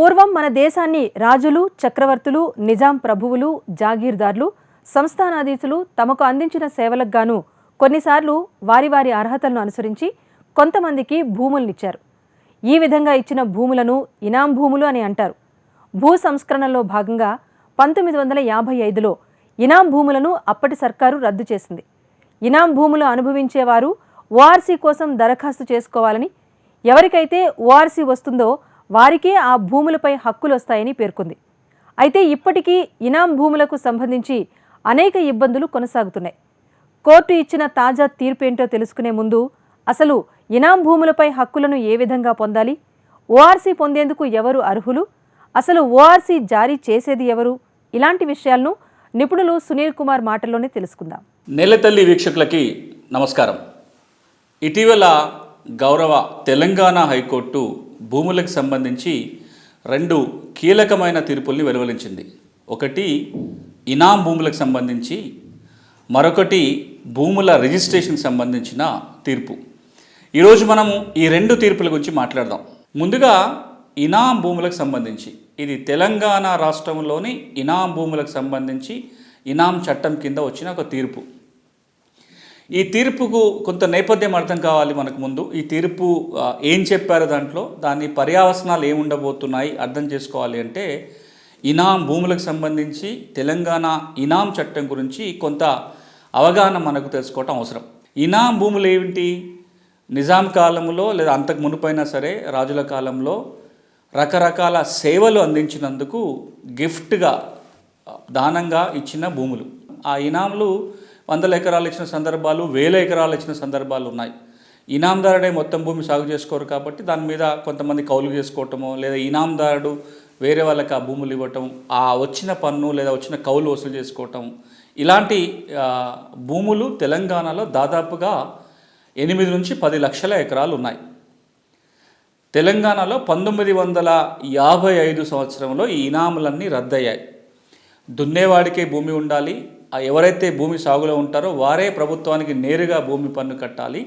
పూర్వం మన దేశాన్ని రాజులు చక్రవర్తులు నిజాం ప్రభువులు జాగీర్దార్లు సంస్థానాధీశులు తమకు అందించిన సేవలకు గాను కొన్నిసార్లు వారి వారి అర్హతలను అనుసరించి కొంతమందికి భూములనిచ్చారు. ఈ విధంగా ఇచ్చిన భూములను ఇనాం భూములు అని అంటారు. భూ సంస్కరణలో భాగంగా పంతొమ్మిది వందల యాభై ఐదులో ఇనాం భూములను అప్పటి సర్కారు రద్దు చేసింది. ఇనాం భూములు అనుభవించేవారు ఓఆర్సీ కోసం దరఖాస్తు చేసుకోవాలని ఎవరికైతే ఓఆర్సీ వస్తుందో వారికే ఆ భూములపై హక్కులు వస్తాయని పేర్కొంది. అయితే ఇప్పటికీ ఇనాం భూములకు సంబంధించి అనేక ఇబ్బందులు కొనసాగుతున్నాయి. కోర్టు ఇచ్చిన తాజా తీర్పు ఏంటో తెలుసుకునే ముందు అసలు ఇనాం భూములపై హక్కులను ఏ విధంగా పొందాలి? ఓఆర్సీ పొందేందుకు ఎవరు అర్హులు? అసలు ఓఆర్సీ జారీ చేసేది ఎవరు? ఇలాంటి విషయాలను నిపుణులు సునీల్ కుమార్ మాటల్లోనే తెలుసుకుందాం. నెలతల్లి వీక్షకులకి నమస్కారం. ఇటీవల గౌరవ తెలంగాణ హైకోర్టు భూములకు సంబంధించి రెండు కీలకమైన తీర్పుల్ని వెలువరించింది ఒకటి ఇనాం భూములకు సంబంధించి మరొకటి భూముల రిజిస్ట్రేషన్కి సంబంధించిన తీర్పు. ఈరోజు మనము ఈ రెండు తీర్పుల గురించి మాట్లాడదాం. ముందుగా ఇనాం భూములకు సంబంధించి. ఇది తెలంగాణ రాష్ట్రంలోని ఇనాం భూములకు సంబంధించి ఇనాం చట్టం కింద వచ్చిన ఒక తీర్పు. ఈ తీర్పుకు కొంత నేపథ్యం అర్థం కావాలి మనకు ముందు. ఈ తీర్పు ఏం చెప్పారు దాంట్లో? దాని పర్యావసనాలు ఏముండబోతున్నాయి అర్థం చేసుకోవాలి అంటే ఇనాం భూములకు సంబంధించి తెలంగాణ ఇనాం చట్టం గురించి కొంత అవగాహన మనకు తెలుసుకోవటం అవసరం. ఇనాం భూములు ఏమిటి? నిజాం కాలంలో లేదా అంతకు మునుపైనా సరే రాజుల కాలంలో రకరకాల సేవలు అందించినందుకు గిఫ్ట్గా దానంగా ఇచ్చిన భూములు. ఆ ఇనాములు వందల ఎకరాలు ఇచ్చిన సందర్భాలు వేల ఎకరాలు ఇచ్చిన సందర్భాలు ఉన్నాయి. ఇనాందారుడే మొత్తం భూమి సాగు చేసుకోరు కాబట్టి దాని మీద కొంతమంది కౌలు చేసుకోవటము లేదా ఇనాందారుడు వేరే వాళ్ళకి ఆ భూములు ఇవ్వటం ఆ వచ్చిన పన్ను లేదా వచ్చిన కౌలు వసూలు చేసుకోవటం ఇలాంటి భూములు తెలంగాణలో దాదాపుగా ఎనిమిది నుంచి పది లక్షల ఎకరాలు ఉన్నాయి. తెలంగాణలో పంతొమ్మిది వందల యాభై ఐదు సంవత్సరంలో ఈ ఇనాములన్నీ రద్దయ్యాయి. దున్నేవాడికే భూమి ఉండాలి ఎవరైతే భూమి సాగులో ఉంటారో వారే ప్రభుత్వానికి నేరుగా భూమి పన్ను కట్టాలి.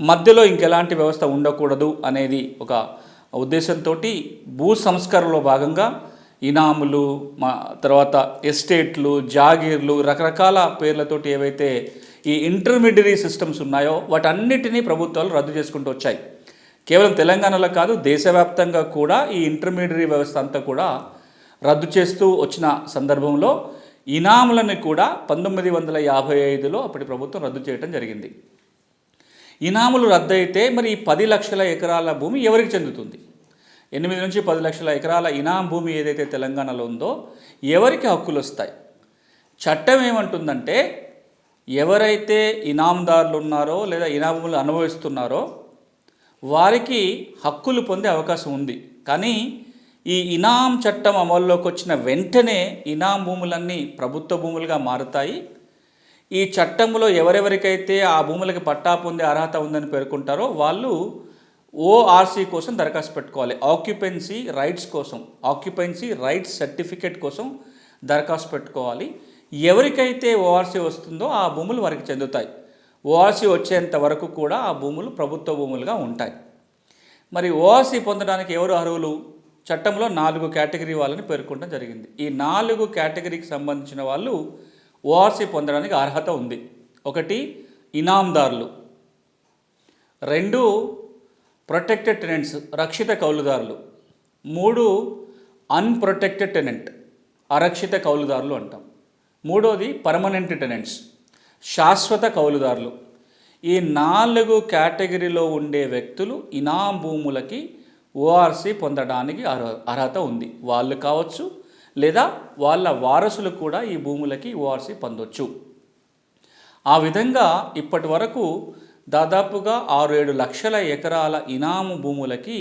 మధ్యలో ఇంకెలాంటి వ్యవస్థ ఉండకూడదు అనేది ఒక ఉద్దేశంతో భూ సంస్కరణలో భాగంగా ఇనాములు మా తర్వాత ఎస్టేట్లు జాగీర్లు రకరకాల పేర్లతోటి ఏవైతే ఈ ఇంటర్మీడియరీ సిస్టమ్స్ ఉన్నాయో వాటన్నిటినీ ప్రభుత్వాలు రద్దు చేసుకుంటూ వచ్చాయి. కేవలం తెలంగాణలో కాదు దేశవ్యాప్తంగా కూడా ఈ ఇంటర్మీడియరీ వ్యవస్థ అంతా కూడా రద్దు చేస్తూ వచ్చిన సందర్భంలో ఇనాములను కూడా పంతొమ్మిది వందల యాభై ఐదులో అప్పటి ప్రభుత్వం రద్దు చేయడం జరిగింది. ఇనాములు రద్దయితే మరి ఈ పది లక్షల ఎకరాల భూమి ఎవరికి చెందుతుంది? ఎనిమిది నుంచి పది లక్షల ఎకరాల ఇనాం భూమి ఏదైతే తెలంగాణలో ఉందో ఎవరికి హక్కులు వస్తాయి? చట్టం ఏమంటుందంటే ఎవరైతే ఇనాందారులు ఉన్నారో లేదా ఇనాములు అనుభవిస్తున్నారో వారికి హక్కులు పొందే అవకాశం ఉంది. కానీ ఈ ఇనాం చట్టం అమల్లోకి వచ్చిన వెంటనే ఇనాం భూములన్నీ ప్రభుత్వ భూములుగా మారుతాయి. ఈ చట్టంలో ఎవరెవరికైతే ఆ భూములకి పట్టా పొందే అర్హత ఉందని పేర్కొంటారో వాళ్ళు ఓఆర్సీ కోసం దరఖాస్తు పెట్టుకోవాలి. ఆక్యుపెన్సీ రైట్స్ కోసం ఆక్యుపెన్సీ రైట్స్ సర్టిఫికేట్ కోసం దరఖాస్తు పెట్టుకోవాలి. ఎవరికైతే ఓఆర్సీ వస్తుందో ఆ భూములు వారికి చెందుతాయి. ఓఆర్సీ వచ్చేంత వరకు కూడా ఆ భూములు ప్రభుత్వ భూములుగా ఉంటాయి. మరి ఓఆర్సీ పొందడానికి ఎవరు అర్హులు? చట్టంలో నాలుగు కేటగిరీ వాళ్ళని పేర్కొనడం జరిగింది. ఈ నాలుగు కేటగిరీకి సంబంధించిన వాళ్ళు ఓఆర్సీ పొందడానికి అర్హత ఉంది. ఒకటి ఇనాందారులు రెండు ప్రొటెక్టెడ్ టెనెంట్స్ రక్షిత కౌలుదారులు. మూడు అన్ప్రొటెక్టెడ్ టెనెంట్ అరక్షిత కౌలుదారులు అంటాం. మూడోది పర్మనెంట్ టెనెంట్స్ శాశ్వత కౌలుదారులు. ఈ నాలుగు కేటగిరీలో ఉండే వ్యక్తులు ఇనాం భూములకి ఓఆర్సీ పొందడానికి అర్హ అర్హత ఉంది. వాళ్ళు కావచ్చు లేదా వాళ్ళ వారసులు కూడా ఈ భూములకి ఓఆర్సీ పొందొచ్చు. ఆ విధంగా ఇప్పటి వరకు దాదాపుగా ఆరు ఏడు లక్షల ఎకరాల ఇనాము భూములకి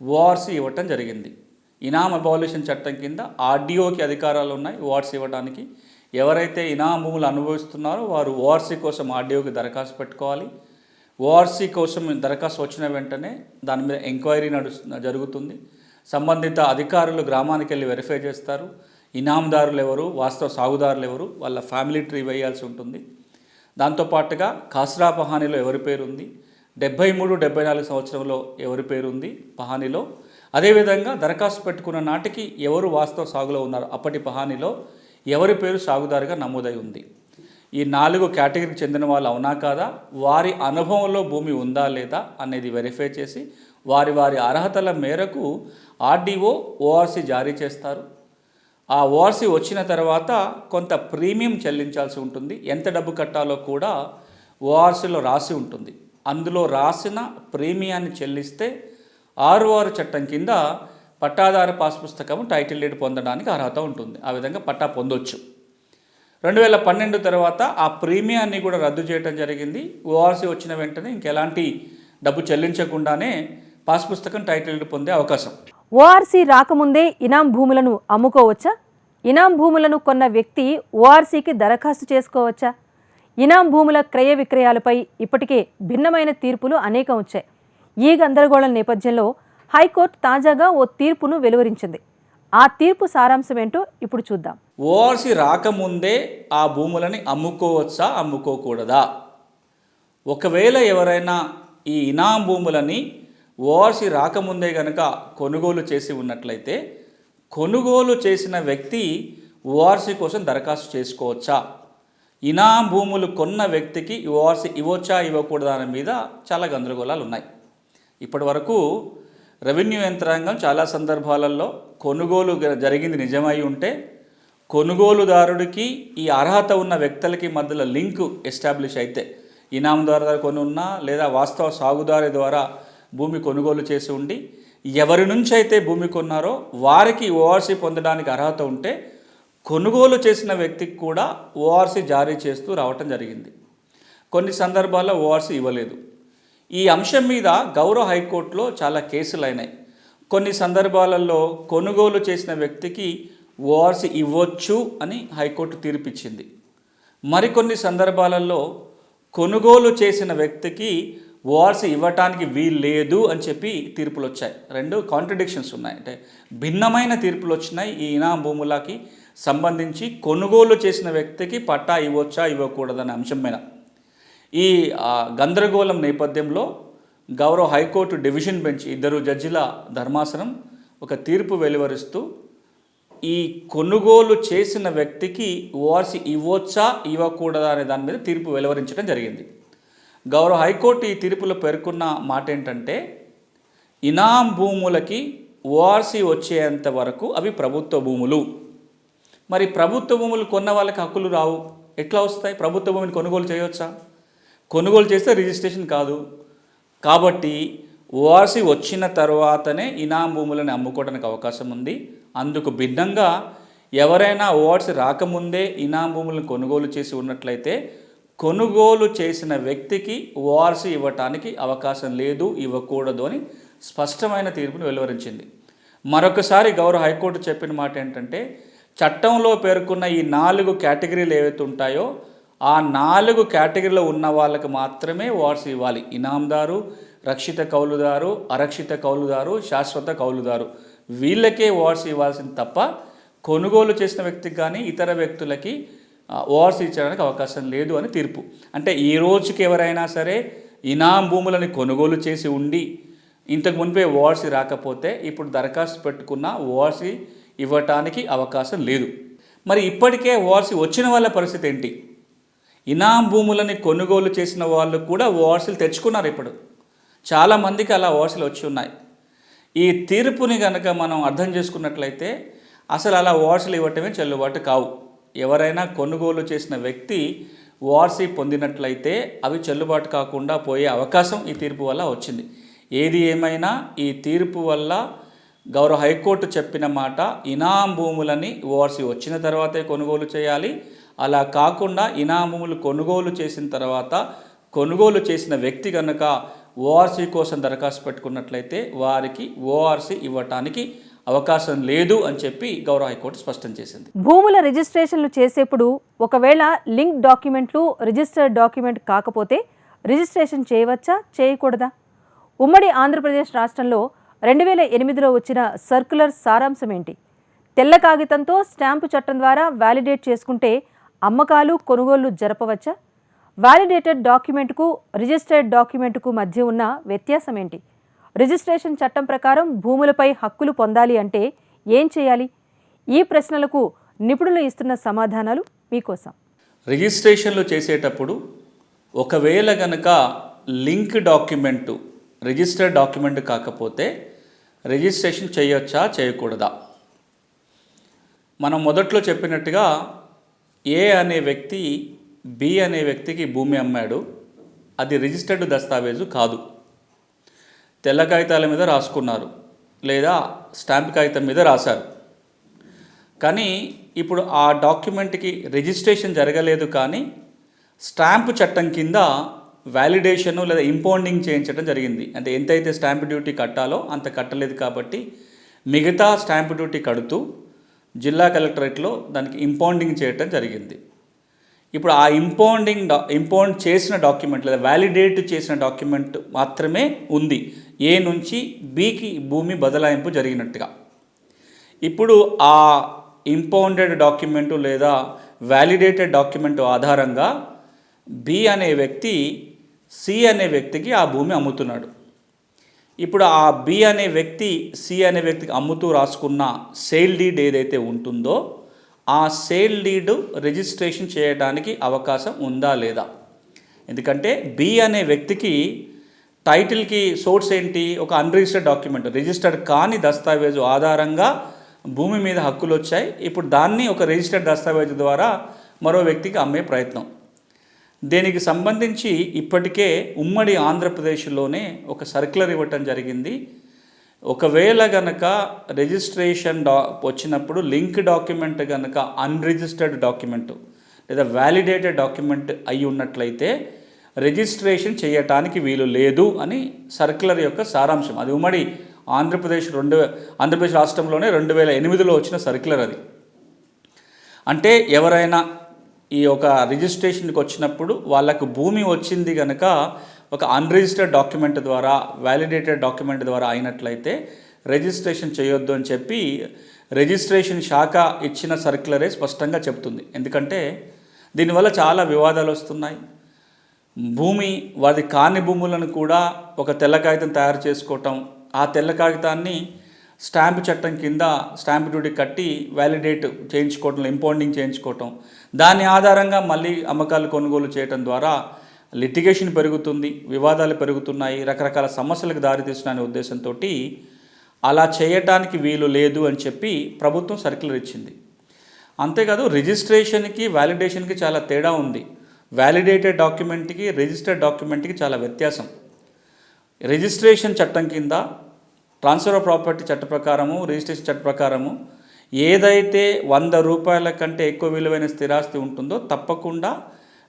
ఓఆర్సీ ఇవ్వటం జరిగింది. ఇనాం అబాల్యూషన్ చట్టం కింద ఆర్డీఓకి అధికారాలు ఉన్నాయి. ఓఆర్సీ ఇవ్వడానికి ఎవరైతే ఇనాం భూములు అనుభవిస్తున్నారో వారు ఓఆర్సీ కోసం ఆర్డీఓకి దరఖాస్తు పెట్టుకోవాలి. ఓఆర్సీ కోసం దరఖాస్తు వచ్చిన వెంటనే దాని మీద ఎంక్వైరీ నడుస్తు జరుగుతుంది. సంబంధిత అధికారులు గ్రామానికి వెళ్ళి వెరిఫై చేస్తారు. ఇనాందారులు ఎవరు వాస్తవ సాగుదారులు ఎవరు వాళ్ళ ఫ్యామిలీ ట్రీ వేయాల్సి ఉంటుంది. దాంతోపాటుగా కాస్రా పహానీలో ఎవరి పేరు ఉంది? డెబ్బై మూడు డెబ్బై నాలుగు సంవత్సరంలో ఎవరి పేరు ఉంది పహానీలో? అదేవిధంగా దరఖాస్తు పెట్టుకున్న నాటికి ఎవరు వాస్తవ సాగులో ఉన్నారు? అప్పటి పహానీలో ఎవరి పేరు సాగుదారుగా నమోదై ఉంది? ఈ నాలుగు కేటగిరీకి చెందిన వాళ్ళు అవునా కాదా? వారి అనుభవంలో భూమి ఉందా లేదా అనేది వెరిఫై చేసి వారి వారి అర్హతల మేరకు ఆర్డీఓ ఓఆర్సీ జారీ చేస్తారు. ఆ ఓఆర్సీ వచ్చిన తర్వాత కొంత ప్రీమియం చెల్లించాల్సి ఉంటుంది. ఎంత డబ్బు కట్టాలో కూడా ఓఆర్సీలో రాసి ఉంటుంది. అందులో రాసిన ప్రీమియాన్ని చెల్లిస్తే ఆరు చట్టం కింద పట్టాదారు పాస్ పుస్తకం టైటిల్ డీడ్ పొందడానికి అర్హత ఉంటుంది. ఆ విధంగా పట్టా పొందొచ్చు. రెండు వేల పన్నెండు తర్వాత ఆ ప్రీమియాన్ని కూడా రద్దు చేయడం జరిగింది. ఓఆర్సీ వచ్చిన వెంటనే ఇంకెలాంటి డబ్బు చెల్లించకుండానే పాస్ పుస్తకం టైటిల్ పొందే అవకాశం. ఓఆర్సీ రాకముందే ఇనాం భూములను అమ్ముకోవచ్చా? ఇనాం భూములను కొన్న వ్యక్తి ఓఆర్సీకి దరఖాస్తు చేసుకోవచ్చా? ఇనాం భూముల క్రయ విక్రయాలపై ఇప్పటికే భిన్నమైన తీర్పులు అనేకం వచ్చాయి. ఈ గందరగోళం నేపథ్యంలో హైకోర్టు తాజాగా ఓ తీర్పును వెలువరించింది. ఆ తీర్పు సారాంశం ఏంటో ఇప్పుడు చూద్దాం. ఓఆర్సీ రాకముందే ఆ భూములని అమ్ముకోవచ్చా అమ్ముకోకూడదా? ఒకవేళ ఎవరైనా ఈ ఇనాం భూములని ఓఆర్సీ రాకముందే గనక కొనుగోలు చేసి ఉన్నట్లయితే కొనుగోలు చేసిన వ్యక్తి ఓఆర్సీ కోసం దరఖాస్తు చేసుకోవచ్చా? ఇనాం భూములు కొన్న వ్యక్తికి ఓఆర్సీ ఇవ్వచ్చా ఇవ్వకూడదా అనే మీద చాలా గందరగోళాలు ఉన్నాయి ఇప్పటి వరకు రెవెన్యూ యంత్రాంగం చాలా సందర్భాలలో కొనుగోలు జరిగింది నిజమై ఉంటే కొనుగోలుదారుడికి ఈ అర్హత ఉన్న వ్యక్తులకి మధ్యలో లింక్ ఎస్టాబ్లిష్ అయితే. ఇనాందారు ద్వారా కొని ఉన్నా లేదా వాస్తవ సాగుదారి ద్వారా భూమి కొనుగోలు చేసి ఉండి ఎవరి నుంచి అయితే భూమి కొన్నారో వారికి ఓఆర్సీ పొందడానికి అర్హత ఉంటే కొనుగోలు చేసిన వ్యక్తికి కూడా ఓఆర్సీ జారీ చేస్తూ రావటం జరిగింది. కొన్ని సందర్భాల్లో ఓఆర్సీ ఇవ్వలేదు. ఈ అంశం మీద గౌరవ హైకోర్టులో చాలా కేసులు అయినాయి. కొన్ని సందర్భాలలో కొనుగోలు చేసిన వ్యక్తికి ఓఆర్సీ ఇవ్వచ్చు అని హైకోర్టు తీర్పిచ్చింది. మరికొన్ని సందర్భాలలో కొనుగోలు చేసిన వ్యక్తికి ఓఆర్సీ ఇవ్వటానికి వీలు లేదు అని చెప్పి తీర్పులు వచ్చాయి రెండు కాంట్రడిక్షన్స్ ఉన్నాయి. అంటే భిన్నమైన తీర్పులు వచ్చినాయి ఈ ఇనాం భూములకి సంబంధించి కొనుగోలు చేసిన వ్యక్తికి పట్టా ఇవ్వచ్చా ఇవ్వకూడదనే అంశం మీద. ఈ గందరగోళం నేపథ్యంలో గౌరవ హైకోర్టు డివిజన్ బెంచ్ ఇద్దరు జడ్జిల ధర్మాసనం ఒక తీర్పు వెలువరిస్తూ ఈ కొనుగోలు చేసిన వ్యక్తికి ఓఆర్సీ ఇవ్వచ్చా ఇవ్వకూడదా అనే దాని మీద తీర్పు వెలువరించడం జరిగింది. గౌరవ హైకోర్టు ఈ తీర్పులో పేర్కొన్న మాట ఏంటంటే ఇనాం భూములకి ఓఆర్సీ వచ్చేంత వరకు అవి ప్రభుత్వ భూములు. మరి ప్రభుత్వ భూములు కొన్న వాళ్ళకి హక్కులు రావు. ఎట్లా వస్తాయి? ప్రభుత్వ భూమిని కొనుగోలు చేయవచ్చా కొనుగోలు చేస్తే రిజిస్ట్రేషన్ కాదు. కాబట్టి ఓఆర్సీ వచ్చిన తర్వాతనే ఇనాం భూములను అమ్ముకోవడానికి అవకాశం ఉంది. అందుకు భిన్నంగా ఎవరైనా ఓఆర్సీ రాకముందే ఇనాం భూములను కొనుగోలు చేసి ఉన్నట్లయితే కొనుగోలు చేసిన వ్యక్తికి ఓఆర్సీ ఇవ్వటానికి అవకాశం లేదు ఇవ్వకూడదు అని స్పష్టమైన తీర్పును వెలువరించింది. మరొకసారి గౌరవ హైకోర్టు చెప్పిన మాట ఏంటంటే చట్టంలో పేర్కొన్న ఈ నాలుగు కేటగిరీలు ఏవైతే ఉంటాయో ఆ నాలుగు కేటగిరీలో ఉన్న వాళ్ళకి మాత్రమే ఓఆర్సీ ఇవ్వాలి. ఇనాందారు రక్షిత కౌలుదారు అరక్షిత కౌలుదారు శాశ్వత కౌలుదారు. వీళ్ళకే ఓఆర్సీ ఇవ్వాల్సింది తప్ప కొనుగోలు చేసిన వ్యక్తికి కానీ ఇతర వ్యక్తులకి ఓఆర్సీ ఇచ్చడానికి అవకాశం లేదు అని తీర్పు. అంటే ఈ రోజుకి ఎవరైనా సరే ఇనాం భూములని కొనుగోలు చేసి ఉండి ఇంతకు మునిపే ఓఆర్సీ రాకపోతే ఇప్పుడు దరఖాస్తు పెట్టుకున్న ఓఆర్సీ ఇవ్వటానికి అవకాశం లేదు. మరి ఇప్పటికే ఓఆర్సీ వచ్చిన వాళ్ళ పరిస్థితి ఏంటి? ఇనాం భూములని కొనుగోలు చేసిన వాళ్ళు కూడా ఓఆర్సీలు తెచ్చుకున్నారు ఇప్పుడు. చాలామందికి అలా ఓఆర్సీలు వచ్చి ఉన్నాయి. ఈ తీర్పుని కనుక మనం అర్థం చేసుకున్నట్లయితే అసలు అలా ఓఆర్సీలు ఇవ్వటమే చెల్లుబాటు కావు. ఎవరైనా కొనుగోలు చేసిన వ్యక్తి ఓఆర్సీ పొందినట్లయితే అవి చెల్లుబాటు కాకుండా పోయే అవకాశం ఈ తీర్పు వల్ల వచ్చింది. ఏది ఏమైనా ఈ తీర్పు వల్ల గౌరవ హైకోర్టు చెప్పిన మాట ఇనాం భూములని ఓఆర్సీ వచ్చిన తర్వాతే కొనుగోలు చేయాలి అలా కాకుండా ఇనామములు కొనుగోలు చేసిన తర్వాత కొనుగోలు చేసిన వ్యక్తి కనుక ఓఆర్సీ కోసం దరఖాస్తు పెట్టుకున్నట్లయితే వారికి ఓఆర్సీ ఇవ్వటానికి అవకాశం లేదు అని చెప్పి గౌరవ హైకోర్టు స్పష్టం చేసింది. భూముల రిజిస్ట్రేషన్లు చేసేప్పుడు ఒకవేళ లింక్ డాక్యుమెంట్లు రిజిస్టర్డ్ డాక్యుమెంట్ కాకపోతే రిజిస్ట్రేషన్ చేయవచ్చా? చేయకూడదా? ఉమ్మడి ఆంధ్రప్రదేశ్ రాష్ట్రంలో రెండు వేల ఎనిమిదిలో వచ్చిన సర్క్యులర్ సారాంశం ఏంటి? తెల్ల కాగితంతో స్టాంపు చట్టం ద్వారా వ్యాలిడేట్ చేసుకుంటే అమ్మకాలు కొనుగోళ్ళు జరపవచ్చా? వ్యాలిడేటెడ్ డాక్యుమెంట్కు రిజిస్టర్డ్ డాక్యుమెంట్కు మధ్య ఉన్న వ్యత్యాసం ఏంటి రిజిస్ట్రేషన్ చట్టం ప్రకారం భూములపై హక్కులు పొందాలి అంటే ఏం చేయాలి? ఈ ప్రశ్నలకు నిపుణులు ఇస్తున్న సమాధానాలు మీకోసం. రిజిస్ట్రేషన్లు చేసేటప్పుడు ఒకవేళ గనక లింక్ డాక్యుమెంటు రిజిస్టర్డ్ డాక్యుమెంట్ కాకపోతే రిజిస్ట్రేషన్ చేయొచ్చా చేయకూడదా? మనం మొదట్లో చెప్పినట్టుగా ఏ అనే వ్యక్తి బి అనే వ్యక్తికి భూమి అమ్మాడు అది రిజిస్టర్డ్ దస్తావేజు కాదు. తెల్ల కాగితాల మీద రాసుకున్నారు లేదా స్టాంప్ కాగితం మీద రాశారు. కానీ ఇప్పుడు ఆ డాక్యుమెంట్కి రిజిస్ట్రేషన్ జరగలేదు కానీ స్టాంప్ చట్టం కింద వ్యాలిడేషన్ లేదా ఇంపౌండింగ్ చేయించడం జరిగింది. అంటే ఎంతైతే స్టాంప్ డ్యూటీ కట్టాలో అంత కట్టలేదు కాబట్టి మిగతా స్టాంప్ డ్యూటీ కడుతూ జిల్లా కలెక్టరేట్లో దానికి ఇంపౌండింగ్ చేయటం జరిగింది. ఇప్పుడు ఆ ఇంపౌండింగ్ డా ఇంపౌండ్ చేసిన డాక్యుమెంట్ లేదా వ్యాలిడేట్ చేసిన డాక్యుమెంట్ మాత్రమే ఉంది. ఏ నుంచి బికి భూమి బదలాయింపు జరిగినట్టుగా. ఇప్పుడు ఆ ఇంపౌండెడ్ డాక్యుమెంటు లేదా వ్యాలిడేటెడ్ డాక్యుమెంట్ ఆధారంగా బి అనే వ్యక్తి సి అనే వ్యక్తికి ఆ భూమి అమ్ముతున్నాడు. ఇప్పుడు ఆ బి అనే వ్యక్తి సి అనే వ్యక్తికి అమ్ముతూ రాసుకున్న సేల్ డీడ్ ఏదైతే ఉంటుందో ఆ సేల్ డీడ్ రిజిస్ట్రేషన్ చేయడానికి అవకాశం ఉందా లేదా? ఎందుకంటే బి అనే వ్యక్తికి టైటిల్కి సోర్స్ ఏంటి? ఒక అన్రిజిస్టర్డ్ డాక్యుమెంట్ రిజిస్టర్డ్ కాని దస్తావేజు ఆధారంగా భూమి మీద హక్కులు వచ్చాయి ఇప్పుడు దాన్ని ఒక రిజిస్టర్డ్ దస్తావేజు ద్వారా మరో వ్యక్తికి అమ్మే ప్రయత్నం. దీనికి సంబంధించి ఇప్పటికే ఉమ్మడి ఆంధ్రప్రదేశ్లోనే ఒక సర్క్యులర్ ఇవ్వటం జరిగింది. ఒకవేళ గనక రిజిస్ట్రేషన్ డా వచ్చినప్పుడు లింక్ డాక్యుమెంట్ గనక అన్రిజిస్టర్డ్ డాక్యుమెంట్ లేదా వ్యాలిడేటెడ్ డాక్యుమెంట్ అయి ఉన్నట్లయితే రిజిస్ట్రేషన్ చేయటానికి వీలు లేదు అని సర్క్యులర్ యొక్క సారాంశం. అది ఉమ్మడి ఆంధ్రప్రదేశ్ రెండు ఆంధ్రప్రదేశ్ రాష్ట్రంలోనే రెండు వేల ఎనిమిదిలో వచ్చిన సర్క్యులర్ అది. అంటే ఎవరైనా ఈ ఒక రిజిస్ట్రేషన్కి వచ్చినప్పుడు వాళ్ళకు భూమి వచ్చింది కనుక ఒక అన్రిజిస్టర్డ్ డాక్యుమెంట్ ద్వారా వ్యాలిడేటెడ్ డాక్యుమెంట్ ద్వారా అయినట్లయితే రిజిస్ట్రేషన్ చేయొద్దు అని చెప్పి రిజిస్ట్రేషన్ శాఖ ఇచ్చిన సర్క్యులరే స్పష్టంగా చెప్తుంది ఎందుకంటే దీనివల్ల చాలా వివాదాలు వస్తున్నాయి. భూమి వారి కాని భూములను కూడా ఒక తెల్ల కాగితం తయారు చేసుకోవటం ఆ తెల్ల కాగితాన్ని స్టాంప్ చట్టం కింద స్టాంప్ డ్యూటీ కట్టి వ్యాలిడేట్ చేయించుకోవటం ఇంపౌండింగ్ చేయించుకోవటం. దాని ఆధారంగా మళ్ళీ అమ్మకాలు కొనుగోలు చేయటం ద్వారా లిటిగేషన్ పెరుగుతుంది వివాదాలు పెరుగుతున్నాయి రకరకాల సమస్యలకు దారితీస్తున్న ఉద్దేశంతో అలా చేయటానికి వీలు లేదు అని చెప్పి ప్రభుత్వం సర్క్యులర్ ఇచ్చింది. అంతేకాదు రిజిస్ట్రేషన్కి వ్యాలిడేషన్కి చాలా తేడా ఉంది. వ్యాలిడేటెడ్ డాక్యుమెంట్కి రిజిస్టర్డ్ డాక్యుమెంట్కి చాలా వ్యత్యాసం. రిజిస్ట్రేషన్ చట్టం కింద ట్రాన్స్ఫర్ ఆఫ్ ప్రాపర్టీ చట్ట ప్రకారము రిజిస్ట్రేషన్ చట్ట ప్రకారము ఏదైతే వంద రూపాయల కంటే ఎక్కువ విలువైన స్థిరాస్తి ఉంటుందో తప్పకుండా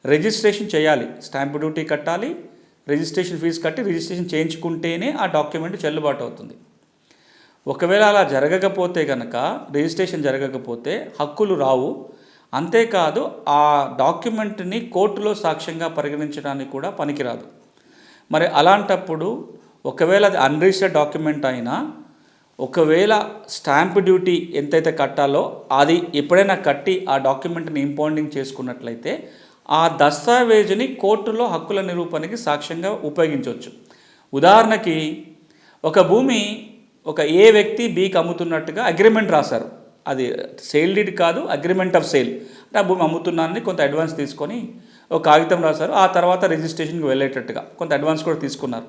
రిజిస్ట్రేషన్ చేయాలి. స్టాంప్ డ్యూటీ కట్టాలి రిజిస్ట్రేషన్ ఫీజు కట్టి రిజిస్ట్రేషన్ చేయించుకుంటేనే ఆ డాక్యుమెంట్ చెల్లుబాటు అవుతుంది. ఒకవేళ అలా జరగకపోతే కనుక రిజిస్ట్రేషన్ జరగకపోతే హక్కులు రావు. అంతేకాదు ఆ డాక్యుమెంట్ని కోర్టులో సాక్ష్యంగా పరిగణించడానికి కూడా పనికిరాదు. మరి అలాంటప్పుడు ఒకవేళ అది అన్రిజిస్టర్డ్ డాక్యుమెంట్ అయినా ఒకవేళ స్టాంప్ డ్యూటీ ఎంతైతే కట్టాలో అది ఎప్పుడైనా కట్టి ఆ డాక్యుమెంట్ని ఇంపౌండింగ్ చేసుకున్నట్లయితే ఆ దస్తావేజుని కోర్టులో హక్కుల నిరూపణకి సాక్ష్యంగా ఉపయోగించవచ్చు. ఉదాహరణకి ఒక భూమి ఒక ఏ వ్యక్తి బీకి అమ్ముతున్నట్టుగా అగ్రిమెంట్ రాశారు. అది సేల్ డీడ్ కాదు అగ్రిమెంట్ ఆఫ్ సేల్ అంటే ఆ భూమి అమ్ముతున్నానని కొంత అడ్వాన్స్ తీసుకొని ఒక కాగితం రాశారు ఆ తర్వాత రిజిస్ట్రేషన్కి వెళ్ళేటట్టుగా కొంత అడ్వాన్స్ కూడా తీసుకున్నారు.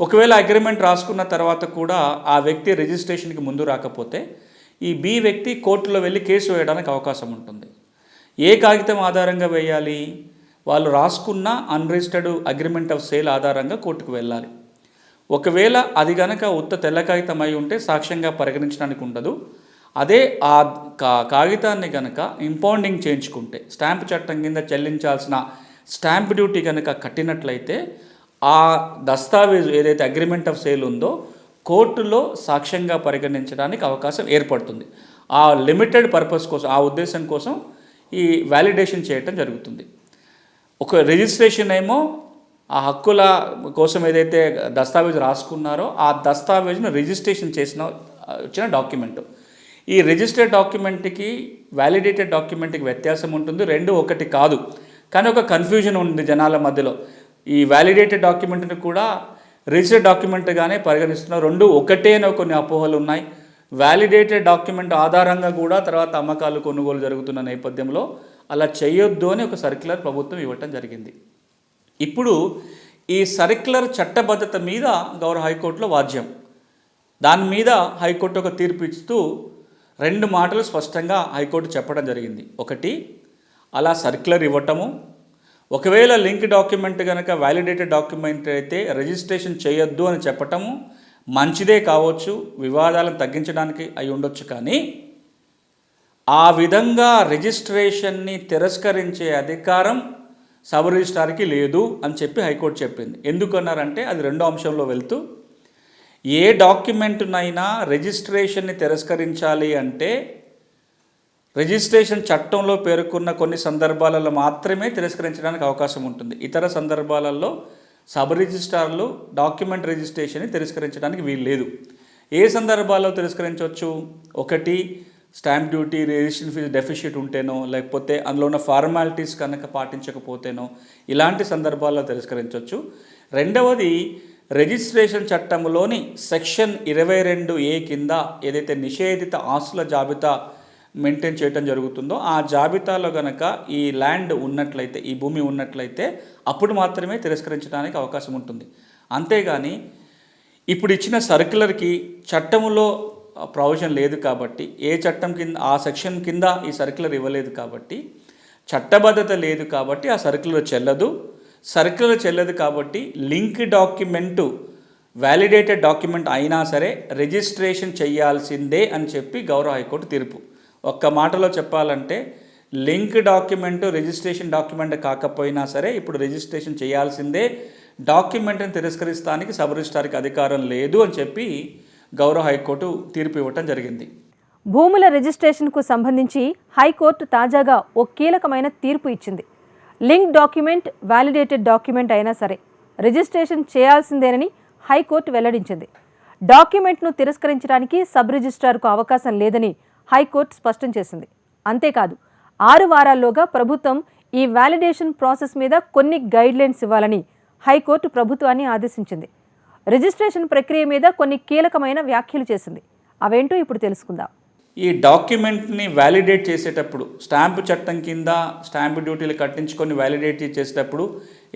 ఒకవేళ అగ్రిమెంట్ రాసుకున్న తర్వాత కూడా ఆ వ్యక్తి రిజిస్ట్రేషన్కి ముందు రాకపోతే ఈ బి వ్యక్తి కోర్టులో వెళ్ళి కేసు వేయడానికి అవకాశం ఉంటుంది. ఏ కాగితం ఆధారంగా వేయాలి? వాళ్ళు రాసుకున్న అన్రిజిస్టర్డ్ అగ్రిమెంట్ ఆఫ్ సేల్ ఆధారంగా కోర్టుకు వెళ్ళాలి. ఒకవేళ అది గనక ఉత్త తెల్ల కాగితం అయి ఉంటే సాక్ష్యంగా పరిగణించడానికి ఉండదు. అదే ఆ కా కాగితాన్ని కనుక ఇంపౌండింగ్ చేయించుకుంటే స్టాంప్ చట్టం కింద చెల్లించాల్సిన స్టాంప్ డ్యూటీ కనుక కట్టినట్లయితే ఆ దస్తావేజు ఏదైతే అగ్రిమెంట్ ఆఫ్ సేల్ ఉందో కోర్టులో సాక్ష్యంగా పరిగణించడానికి అవకాశం ఏర్పడుతుంది. ఆ లిమిటెడ్ పర్పస్ కోసం ఆ ఉద్దేశం కోసం ఈ వ్యాలిడేషన్ చేయటం జరుగుతుంది. ఒక రిజిస్ట్రేషన్ ఏమో ఆ హక్కుల కోసం ఏదైతే దస్తావేజు రాసుకున్నారో ఆ దస్తావేజును రిజిస్ట్రేషన్ చేసిన వచ్చిన డాక్యుమెంట్. ఈ రిజిస్టర్డ్ డాక్యుమెంట్కి వ్యాలిడేటెడ్ డాక్యుమెంట్కి వ్యత్యాసం ఉంటుంది. రెండు ఒకటి కాదు. కానీ ఒక కన్ఫ్యూజన్ ఉంది జనాల మధ్యలో. ఈ వ్యాలిడేటెడ్ డాక్యుమెంట్ని కూడా రిజిస్టర్డ్ డాక్యుమెంట్గానే పరిగణిస్తున్నారు. రెండు ఒకటే అనే కొన్ని అపోహలు ఉన్నాయి. వ్యాలిడేటెడ్ డాక్యుమెంట్ ఆధారంగా కూడా తర్వాత అమ్మకాలు కొనుగోలు జరుగుతున్న నేపథ్యంలో అలా చేయొద్దు అని ఒక సర్క్యులర్ ప్రభుత్వం ఇవ్వటం జరిగింది. ఇప్పుడు ఈ సర్క్యులర్ చట్టబద్ధత మీద గౌరవ హైకోర్టులో వాద్యం. దాని మీద హైకోర్టు ఒక తీర్పు ఇస్తూ రెండు మాటలు స్పష్టంగా హైకోర్టు చెప్పడం జరిగింది. ఒకటి అలా సర్క్యులర్ ఇవ్వటము ఒకవేళ లింక్ డాక్యుమెంట్ కనుక వ్యాలిడేటెడ్ డాక్యుమెంట్ అయితే రిజిస్ట్రేషన్ చేయొద్దు అని చెప్పటము మంచిదే కావచ్చు వివాదాలను తగ్గించడానికి అయి ఉండొచ్చు కానీ ఆ విధంగా రిజిస్ట్రేషన్ని తిరస్కరించే అధికారం సబ్ రిజిస్ట్రార్కి లేదు అని చెప్పి హైకోర్టు చెప్పింది. ఎందుకన్నారంటే అది రెండో అంశంలో వెళ్తూ ఏ డాక్యుమెంట్నైనా రిజిస్ట్రేషన్ని తిరస్కరించాలి అంటే రిజిస్ట్రేషన్ చట్టంలో పేర్కొన్న కొన్ని సందర్భాలలో మాత్రమే తిరస్కరించడానికి అవకాశం ఉంటుంది. ఇతర సందర్భాలలో సబ్ రిజిస్ట్రార్లు డాక్యుమెంట్ రిజిస్ట్రేషన్ని తిరస్కరించడానికి వీలు లేదు. ఏ సందర్భాల్లో తిరస్కరించవచ్చు? ఒకటి stamp duty registration fee deficit ఉంటేనో లేకపోతే అందులో ఉన్న ఫార్మాలిటీస్ కనుక పాటించకపోతేనో ఇలాంటి సందర్భాల్లో తిరస్కరించవచ్చు. రెండవది రిజిస్ట్రేషన్ చట్టంలోని సెక్షన్ ఇరవై రెండు ఏ కింద ఏదైతే నిషేధిత ఆస్తుల జాబితా మెయింటైన్ చేయడం జరుగుతుందో ఆ జాబితాలో గనక ఈ ల్యాండ్ ఉన్నట్లయితే ఈ భూమి ఉన్నట్లయితే అప్పుడు మాత్రమే తిరస్కరించడానికి అవకాశం ఉంటుంది. అంతేగాని ఇప్పుడు ఇచ్చిన సర్క్యులర్కి చట్టంలో ప్రొవిజన్ లేదు కాబట్టి ఏ చట్టం కింద ఆ సెక్షన్ కింద ఈ సర్క్యులర్ ఇవ్వలేదు కాబట్టి చట్టబద్ధత లేదు కాబట్టి ఆ సర్క్యులర్ చెల్లదు. సర్క్యులర్ చెల్లదు కాబట్టి లింక్ డాక్యుమెంటు వ్యాలిడేటెడ్ డాక్యుమెంట్ అయినా సరే రిజిస్ట్రేషన్ చేయాల్సిందే అని చెప్పి గౌరవ హైకోర్టు తీర్పు. ఒక్క మాటలో చెప్పాలంటే లింక్ డాక్యుమెంట్ రిజిస్ట్రేషన్ డాక్యుమెంట్ కాకపోయినా సరే ఇప్పుడు రిజిస్ట్రేషన్ చేయాల్సిందే డాక్యుమెంట్ని తిరస్కరిస్తానికి సబ్ రిజిస్ట్రార్కి అధికారం లేదు అని చెప్పి గౌరవ హైకోర్టు తీర్పు ఇవ్వటం జరిగింది. భూముల రిజిస్ట్రేషన్కు సంబంధించి హైకోర్టు తాజాగా ఓ కీలకమైన తీర్పు ఇచ్చింది. లింక్ డాక్యుమెంట్ వ్యాలిడేటెడ్ డాక్యుమెంట్ అయినా సరే రిజిస్ట్రేషన్ చేయాల్సిందేనని హైకోర్టు వెల్లడించింది. డాక్యుమెంట్ను తిరస్కరించడానికి సబ్ రిజిస్ట్రార్కు అవకాశం లేదని హైకోర్టు స్పష్టం చేసింది. అంతేకాదు ఆరు వారాల్లోగా ప్రభుత్వం ఈ వ్యాలిడేషన్ ప్రాసెస్ మీద కొన్ని గైడ్లైన్స్ ఇవ్వాలని హైకోర్టు ప్రభుత్వాన్ని ఆదేశించింది. రిజిస్ట్రేషన్ ప్రక్రియ మీద కొన్ని కీలకమైన వ్యాఖ్యలు చేసింది. అవేంటో ఇప్పుడు తెలుసుకుందాం. ఈ డాక్యుమెంట్ని వ్యాలిడేట్ చేసేటప్పుడు స్టాంపు చట్టం కింద స్టాంపు డ్యూటీలు కట్టించుకొని వ్యాలిడేట్ చేసేటప్పుడు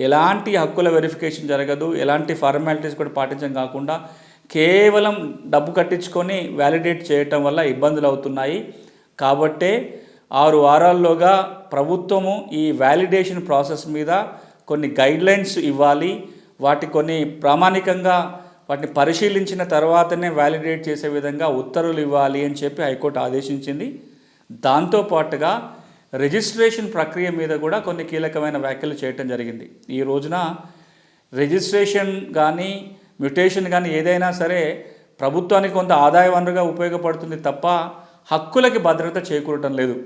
ఎలాంటి హక్కుల వెరిఫికేషన్ జరగదు ఎలాంటి ఫార్మాలిటీస్ కూడా పాటించడం కాకుండా కేవలం డబ్బు కట్టించుకొని వ్యాలిడేట్ చేయటం వల్ల ఇబ్బందులు అవుతున్నాయి. కాబట్టే ఆరు వారాల్లోగా ప్రభుత్వము ఈ వ్యాలిడేషన్ ప్రాసెస్ మీద కొన్ని గైడ్లైన్స్ ఇవ్వాలి. వాటి కొన్ని ప్రామాణికంగా వాటిని పరిశీలించిన తర్వాతనే వ్యాలిడేట్ చేసే విధంగా ఉత్తర్వులు ఇవ్వాలి అని చెప్పి హైకోర్టు ఆదేశించింది. దాంతోపాటుగా రిజిస్ట్రేషన్ ప్రక్రియ మీద కూడా కొన్ని కీలకమైన వ్యాఖ్యలు చేయటం జరిగింది. ఈ రోజున రిజిస్ట్రేషన్ కానీ మ్యుటేషన్ కానీ ఏదైనా సరే ప్రభుత్వానికి కొంత ఆదాయ వనరుగా ఉపయోగపడుతుంది తప్ప హక్కులకి భద్రత చేకూరటం లేదు.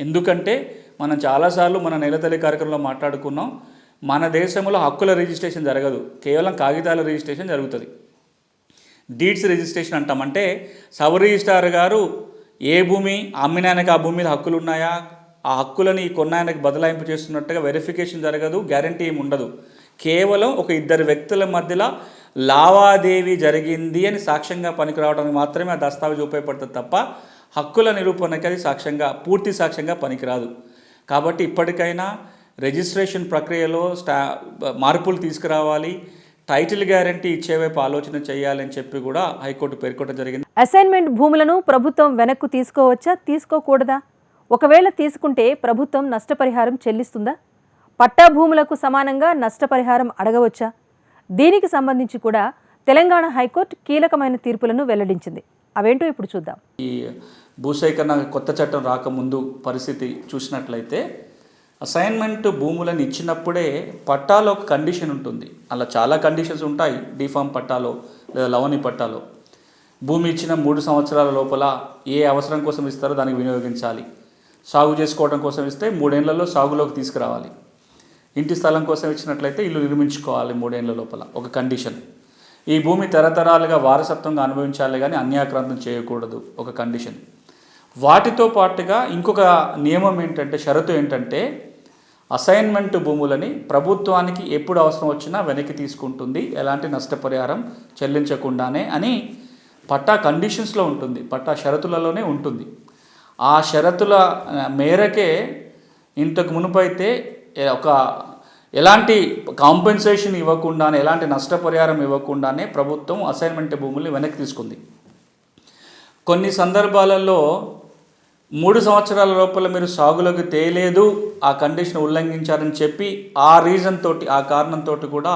ఎందుకంటే మనం చాలాసార్లు మన నెలతల్లి కార్యక్రమంలో మాట్లాడుకున్నాం మన దేశంలో హక్కుల రిజిస్ట్రేషన్ జరగదు. కేవలం కాగితాల రిజిస్ట్రేషన్ జరుగుతుంది. డీడ్స్ రిజిస్ట్రేషన్ అంటామంటే సబ్ రిజిస్ట్రార్ గారు ఏ భూమి అమ్మినాయనకి ఆ భూమి మీద హక్కులు ఉన్నాయా? ఆ హక్కులని కొన్నాయనకి బదలాయింపు చేస్తున్నట్టుగా వెరిఫికేషన్ జరగదు గ్యారంటీ ఏమి ఉండదు. కేవలం ఒక ఇద్దరు వ్యక్తుల మధ్యలో లావాదేవీ జరిగింది అని సాక్ష్యంగా పనికిరావడానికి మాత్రమే ఆ దస్తావేజ్ ఉపయోగపడుతుంది తప్ప హక్కుల నిరూపణకి అది సాక్ష్యంగా పూర్తి సాక్ష్యంగా పనికిరాదు. కాబట్టి ఇప్పటికైనా రిజిస్ట్రేషన్ ప్రక్రియలో స్టా మార్పులు తీసుకురావాలి టైటిల్ గ్యారంటీ ఇచ్చేవైపు ఆలోచన చేయాలని చెప్పి కూడా హైకోర్టు పేర్కొనడం జరిగింది. అసైన్మెంట్ భూములను ప్రభుత్వం వెనక్కు తీసుకోవచ్చా? తీసుకోకూడదా? ఒకవేళ తీసుకుంటే ప్రభుత్వం నష్టపరిహారం చెల్లిస్తుందా? పట్టా భూములకు సమానంగా నష్టపరిహారం అడగవచ్చా? దీనికి సంబంధించి కూడా తెలంగాణ హైకోర్టు కీలకమైన తీర్పులను వెల్లడించింది. అవేంటో ఇప్పుడు చూద్దాం. ఈ భూసేకరణ కొత్త చట్టం రాకముందు పరిస్థితి చూసినట్లయితే అసైన్మెంట్ భూములను ఇచ్చినప్పుడే పట్టాలో ఒక కండిషన్ ఉంటుంది. అలా చాలా కండిషన్స్ ఉంటాయి. డిఫామ్ పట్టాలో లేదా లవణి పట్టాలో. భూమి ఇచ్చిన మూడు సంవత్సరాల లోపల ఏ అవసరం కోసం ఇస్తారో దానికి వినియోగించాలి. సాగు చేసుకోవడం కోసం ఇస్తే మూడేళ్ళలో సాగులోకి తీసుకురావాలి. ఇంటి స్థలం కోసం ఇచ్చినట్లయితే ఇల్లు నిర్మించుకోవాలి మూడేళ్ళ లోపల ఒక కండిషన్. ఈ భూమి తరతరాలుగా వారసత్వంగా అనుభవించాలి కానీ అన్యాక్రాంతం చేయకూడదు ఒక కండిషన్. వాటితో పాటుగా ఇంకొక నియమం ఏంటంటే షరతు ఏంటంటే అసైన్మెంట్ భూములని ప్రభుత్వానికి ఎప్పుడు అవసరం వచ్చినా వెనక్కి తీసుకుంటుంది ఎలాంటి నష్టపరిహారం చెల్లించకుండానే అని పట్టా కండిషన్స్లో ఉంటుంది పట్టా షరతులలోనే ఉంటుంది. ఆ షరతుల మేరకే ఇంతకు మునుపైతే ఒక ఎలాంటి కాంపెన్సేషన్ ఇవ్వకుండానే ఎలాంటి నష్టపరిహారం ఇవ్వకుండానే ప్రభుత్వం అసైన్మెంట్ భూముల్ని వెనక్కి తీసుకుంది. కొన్ని సందర్భాలలో మూడు సంవత్సరాల లోపల మీరు సాగులోకి తేలేదు ఆ కండిషన్ ఉల్లంఘించారని చెప్పి ఆ రీజన్ తోటి ఆ కారణంతో కూడా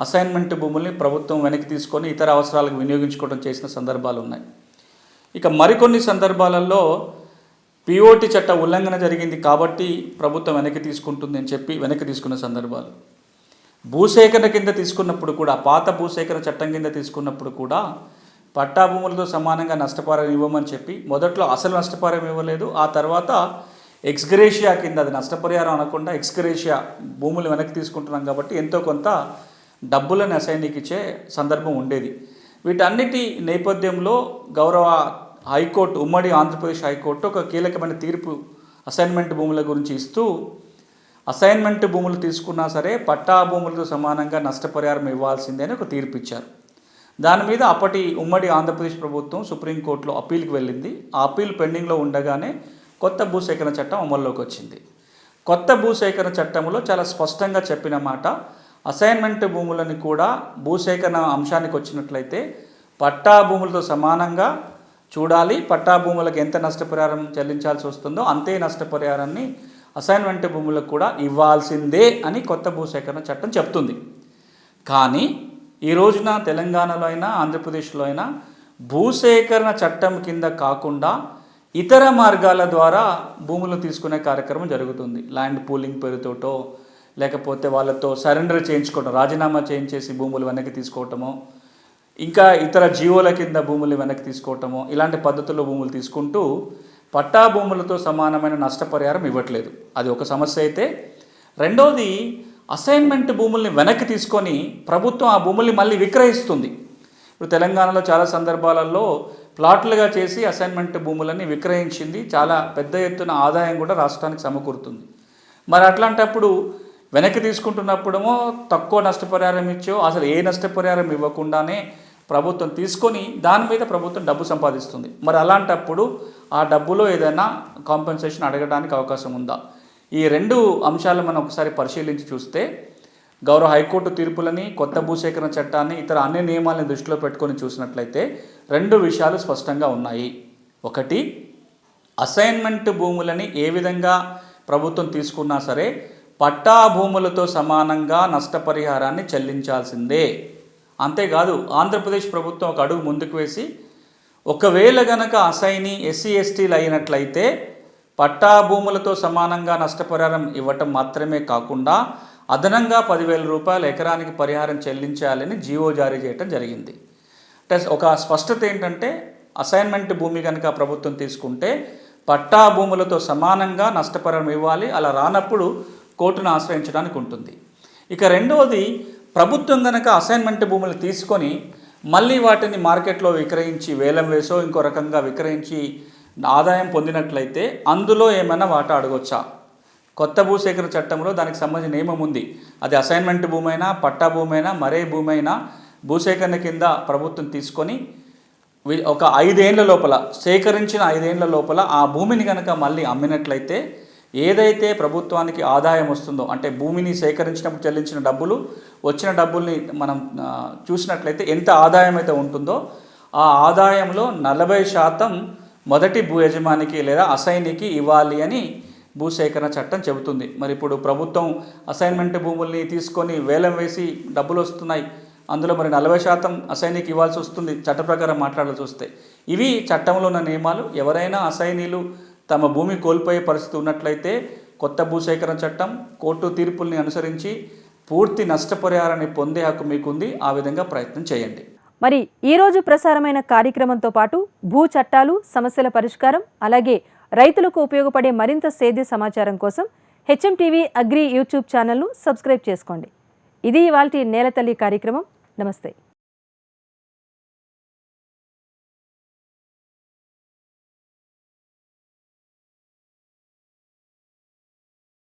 అసైన్మెంట్ భూముల్ని ప్రభుత్వం వెనక్కి తీసుకొని ఇతర అవసరాలకు వినియోగించుకోవడం చేసిన సందర్భాలు ఉన్నాయి. ఇక మరికొన్ని సందర్భాలలో పిఓటి చట్ట ఉల్లంఘన జరిగింది కాబట్టి ప్రభుత్వం వెనక్కి తీసుకుంటుంది అని చెప్పి వెనక్కి తీసుకున్న సందర్భాలు. భూసేకరణ కింద తీసుకున్నప్పుడు కూడా పాత భూసేకరణ చట్టం కింద తీసుకున్నప్పుడు కూడా పట్టా భూములతో సమానంగా నష్టపరిహారం ఇవ్వమని చెప్పి మొదట్లో అసలు నష్టపారం ఇవ్వలేదు. ఆ తర్వాత ఎక్స్గ్రేషియా కింద అది నష్టపరిహారం అనకుండా ఎక్స్గ్రేషియా భూములు వెనక్కి తీసుకుంటున్నాం కాబట్టి ఎంతో కొంత డబ్బులను అసైన్కి ఇచ్చే సందర్భం ఉండేది. వీటన్నిటి నేపథ్యంలో గౌరవ హైకోర్టు ఉమ్మడి ఆంధ్రప్రదేశ్ హైకోర్టు ఒక కీలకమైన తీర్పు అసైన్మెంట్ భూముల గురించి ఇస్తూ అసైన్మెంట్ భూములు తీసుకున్నా సరే పట్టా భూములతో సమానంగా నష్టపరిహారం ఇవ్వాల్సిందే అని ఒక తీర్పు ఇచ్చారు. దాని మీద అప్పటి ఉమ్మడి ఆంధ్రప్రదేశ్ ప్రభుత్వం సుప్రీంకోర్టులో అప్పీల్కి వెళ్ళింది. ఆ అప్పీల్ పెండింగ్లో ఉండగానే కొత్త భూసేకరణ చట్టం అమల్లోకి వచ్చింది. కొత్త భూసేకరణ చట్టంలో చాలా స్పష్టంగా చెప్పిన మాట అసైన్మెంట్ భూములని కూడా భూసేకరణ అంశానికి వచ్చినట్లయితే పట్టా భూములతో సమానంగా చూడాలి. పట్టా భూములకు ఎంత నష్టపరిహారం చెల్లించాల్సి వస్తుందో అంతే నష్టపరిహారాన్ని అసైన్మెంట్ భూములకు కూడా ఇవ్వాల్సిందే అని కొత్త భూసేకరణ చట్టం చెప్తుంది. కానీ ఈ రోజున తెలంగాణలో అయినా ఆంధ్రప్రదేశ్లో అయినా భూసేకరణ చట్టం కింద కాకుండా ఇతర మార్గాల ద్వారా భూములు తీసుకునే కార్యక్రమం జరుగుతుంది. ల్యాండ్ పూలింగ్ పేరుతోటో లేకపోతే వాళ్ళతో సరెండర్ చేయించుకోవటం రాజీనామా చేయించేసి భూములు వెనక్కి తీసుకోవటమో ఇంకా ఇతర జీవోల కింద భూములు వెనక్కి తీసుకోవటము ఇలాంటి పద్ధతుల్లో భూములు తీసుకుంటూ పట్టా భూములతో సమానమైన నష్టపరిహారం ఇవ్వట్లేదు. అది ఒక సమస్య అయితే. రెండవది అసైన్మెంట్ భూముల్ని వెనక్కి తీసుకొని ప్రభుత్వం ఆ భూముల్ని మళ్ళీ విక్రయిస్తుంది. ఇప్పుడు తెలంగాణలో చాలా సందర్భాలలో ప్లాట్లుగా చేసి అసైన్మెంట్ భూములని విక్రయించింది. చాలా పెద్ద ఎత్తున ఆదాయం కూడా రాష్ట్రానికి సమకూరుతుంది. మరి అట్లాంటప్పుడు వెనక్కి తీసుకుంటున్నప్పుడేమో తక్కువ నష్టపరిహారం ఇచ్చో అసలు ఏ నష్టపరిహారం ఇవ్వకుండానే ప్రభుత్వం తీసుకొని దాని మీద ప్రభుత్వం డబ్బు సంపాదిస్తుంది. మరి అలాంటప్పుడు ఆ డబ్బులో ఏదైనా కాంపెన్సేషన్ అడగడానికి అవకాశం ఉందా? ఈ రెండు అంశాలు మనం ఒకసారి పరిశీలించి చూస్తే గౌరవ హైకోర్టు తీర్పులని కొత్త భూసేకరణ చట్టాన్ని ఇతర అన్ని నియమాలను దృష్టిలో పెట్టుకొని చూసినట్లయితే రెండు విషయాలు స్పష్టంగా ఉన్నాయి. ఒకటి అసైన్మెంట్ భూములని ఏ విధంగా ప్రభుత్వం తీసుకున్నా సరే పట్టా భూములతో సమానంగా నష్టపరిహారాన్ని చెల్లించాల్సిందే. అంతేకాదు ఆంధ్రప్రదేశ్ ప్రభుత్వం ఒక అడుగు ముందుకు వేసి ఒకవేళ గనక అసైని ఎస్సీ ఎస్టీలు అయినట్లయితే పట్టా భూములతో సమానంగా నష్టపరిహారం ఇవ్వటం మాత్రమే కాకుండా అదనంగా పదివేల రూపాయలు ఎకరానికి పరిహారం చెల్లించాలని జీవో జారీ చేయటం జరిగింది. అంటే ఒక స్పష్టత ఏంటంటే అసైన్మెంట్ భూమి కనుక ప్రభుత్వం తీసుకుంటే పట్టా భూములతో సమానంగా నష్టపరిహారం ఇవ్వాలి అలా రానప్పుడు కోర్టును ఆశ్రయించడానికి ఉంటుంది. ఇక రెండవది ప్రభుత్వం కనుక అసైన్మెంట్ భూములు తీసుకొని మళ్ళీ వాటిని మార్కెట్లో విక్రయించి వేలం వేసో ఇంకో రకంగా విక్రయించి ఆదాయం పొందినట్లయితే అందులో ఏమైనా వాటా అడగొచ్చా? కొత్త భూసేకరణ చట్టంలో దానికి సంబంధించిన నియమం ఉంది. అది అసైన్మెంట్ భూమి అయినా పట్టా భూమి అయినా మరే భూమి అయినా భూసేకరణ కింద ప్రభుత్వం తీసుకొని ఒక ఐదేండ్ల లోపల సేకరించిన ఐదేండ్ల లోపల ఆ భూమిని కనుక మళ్ళీ అమ్మినట్లయితే ఏదైతే ప్రభుత్వానికి ఆదాయం వస్తుందో అంటే భూమిని సేకరించినప్పుడు చెల్లించిన డబ్బులు వచ్చిన డబ్బుల్ని మనం చూసినట్లయితే ఎంత ఆదాయం అయితే ఉంటుందో ఆ ఆదాయంలో నలభై శాతం మొదటి భూ యజమానికి లేదా అసైనికి ఇవ్వాలి అని భూసేకరణ చట్టం చెబుతుంది. మరి ఇప్పుడు ప్రభుత్వం అసైన్మెంట్ భూముల్ని తీసుకొని వేలం వేసి డబ్బులు వస్తున్నాయి. అందులో మరి నలభై శాతం అసైనికి ఇవ్వాల్సి వస్తుంది. చట్ట ప్రకారం మాట్లాడాల్సి వస్తే. ఇవి చట్టంలో ఉన్న నియమాలు. ఎవరైనా అసైనీలు తమ భూమి కోల్పోయే పరిస్థితి ఉన్నట్లయితే కొత్త భూసేకరణ చట్టం కోర్టు తీర్పుల్ని అనుసరించి పూర్తి నష్టపరిహారాన్ని పొందే హక్కు మీకుంది. ఆ విధంగా ప్రయత్నం చేయండి. మరి ఈరోజు ప్రసారమైన కార్యక్రమంతో పాటు భూ చట్టాలు సమస్యల పరిష్కారం అలాగే రైతులకు ఉపయోగపడే మరింత సేద్య సమాచారం కోసం హెచ్ఎం టీవీ అగ్రి యూట్యూబ్ ఛానల్ను సబ్స్క్రైబ్ చేసుకోండి. ఇది ఇవాళ నేలతల్లి కార్యక్రమం. నమస్తే.